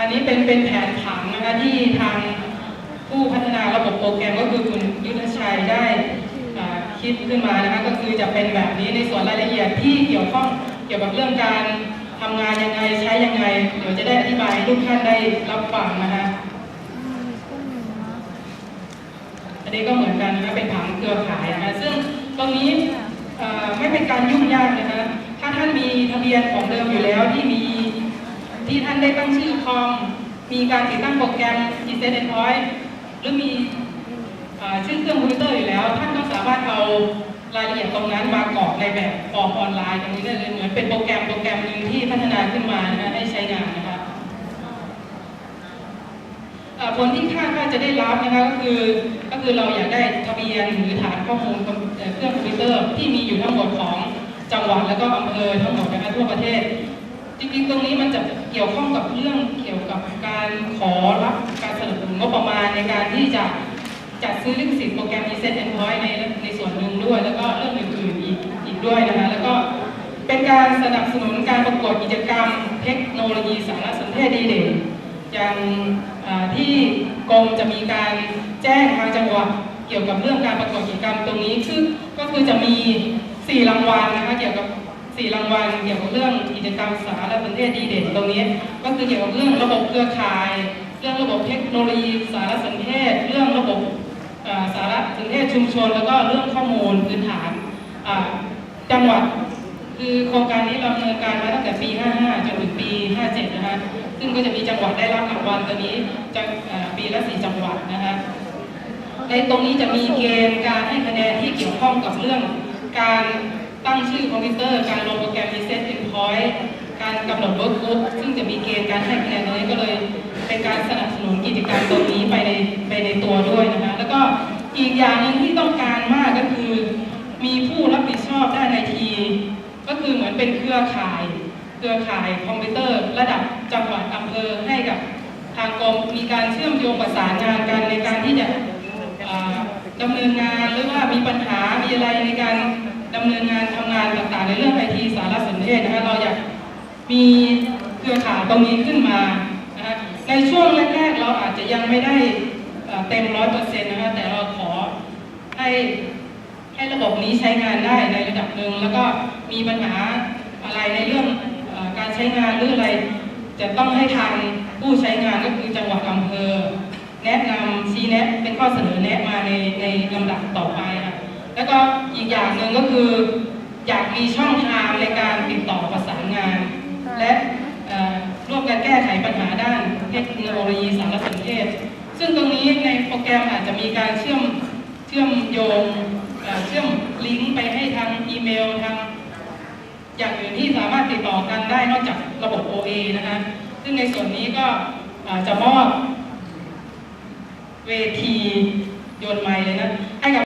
อันนี้เป็นเป็นแผนผังนะคะที่ทางผู้พัฒนาระบบโปรแกรมก็คือคุณยุทธชัยได้คิดขึ้นมานะคะก็คือจะเป็นแบบนี้ในส่วนรายละเอียดที่เกี่ยวข้องเกี่ยวกับเรื่องการทำงานยังไงใช้ยังไง เดี๋ยวจะได้อธิบายให้ทุกท่านได้รับฟังนะคะอันนี้ก็เหมือนกันนะคะเป็นผังเครือข่ายนะคะซึ่งตรงนี้ไม่เป็นการยุ่งยากนะคะถ้าท่านมีทะเบียนของเดิมอยู่แล้วที่มี ที่ท่านได้ตั้งชื่อคอม มีการติดตั้งโปรแกรม e s e t Endpoint หรือมีชื่อเครื่องคอมพิวเตอร์อยู่แล้ว ท่านก็สามารถเอารายละเอียดตรงนั้นมากรอกในแบบฟอร์มออนไลน์ตรงนี้ได้เลยเหมือนเป็นโปรแกรมโปรแกรมหนึ่งที่พัฒนาขึ้นมานะให้ใช้งานนะคะผลที่คาดว่าจะได้รับนะคะก็คือก็คือเราอยากได้ทะเบียนหรือฐานข้อมูลเอ่อเครื่องคอมพิวเตอร์ที่มีอยู่ทั้งหมดของจังหวัดแล้วก็อำเภอทั้งหมดนะคะทั่วประเทศ จริงๆ ตรงนี้มันจะเกี่ยวข้องกับเรื่องเกี่ยวกับการขอรับการสนับสนุนงบประมาณในการที่จะจัดซื้อลิขสิทธิ์โปรแกรม Reset Endpoint ในในส่วนหนึ่งด้วย แล้วก็เรื่องอื่นๆอีกอีกด้วยนะคะแล้วก็เป็นการสนับสนุนการประกวดกิจกรรมเทคโนโลยีสารสนเทศดีเด่นอย่างที่กรมจะมีการแจ้งทางจังหวัดเกี่ยวกับเรื่องการประกอบกิจกรรมตรงนี้คือก็คือจะมี 4 รางวัลนะคะเกี่ยวกับ 4รางวัลเกี่ยวกับเรื่องกิจกรรมสารสนเทศดีเด่นตรงนี้ ก็คือเกี่ยวกับเรื่องระบบเครือข่าย เรื่องระบบเทคโนโลยี สารสนเทศ เรื่องระบบสารสนเทศชุมชน แล้วก็เรื่องข้อมูลพื้นฐานจังหวัดคือโครงการนี้เราดำเนินการมาตั้งแต่ปี 55 จนถึงปี 57 นะคะซึ่งก็จะมีจังหวัดได้รับรางวัลตัวนี้จะเอ่อปีละ 4 จังหวัดนะคะในตรงนี้จะมีเกณฑ์การให้คะแนนที่เกี่ยวข้องกับเรื่องการ ตั้งชื่อคอมพิวเตอร์ การลงโปรแกรม Reset Endpoint การกำหนด Workbook ซึ่งจะมีเกณฑ์การให้คะแนนตรงนี้ก็เลย เป็นการสนับสนุนกิจกรรมตรงนี้ไปในไปในตัวด้วยนะคะแล้วก็อีกอย่างหนึ่งที่ต้องการมากก็คือ มีผู้รับผิดชอบด้านไอที ก็คือเหมือนเป็นเครือข่าย เครือข่ายคอมพิวเตอร์ ระดับจังหวัดอำเภอให้กับทางกรมมีการเชื่อมโยงประสานงานกันในการที่จะดำเนินงานหรือว่ามีปัญหามีอะไรในการ ในเรื่องไอทีสารสนเทศนะคะเราอยากมีเครือข่ายตรงนี้ขึ้นมานะคะในช่วงแรกๆเราอาจจะยังไม่ได้เต็มร้อยเปอร์เซ็นต์นะคะแต่เราขอให้ให้ระบบนี้ใช้งานได้ในระดับหนึ่งแล้วก็มีปัญหาอะไรในเรื่องอการใช้งานหรืออะไร จะต้องให้ทางผู้ใช้งานก็คือจังหวัดอำเภอ แนะนำชี้แนะเป็นข้อเสนอแนะมาในในลำดับต่อไปค่ะแล้วก็อีกอย่างหนึ่งก็คือ อยากมีช่องทางในการติดต่อประสานงาน และร่วมกันแก้ไขปัญหาด้านเทคโนโลยีสารสนเทศ ซึ่งตรงนี้ในโปรแกรมอาจจะมีการเชื่อมเชื่อมโยงเชื่อมลิงก์ไปให้ทางอีเมลทางอย่างอื่นที่สามารถติดต่อกันได้นอกจากระบบ OA นะคะซึ่งในส่วนนี้ก็จะมอบเวทีโยนไม้เลยนะ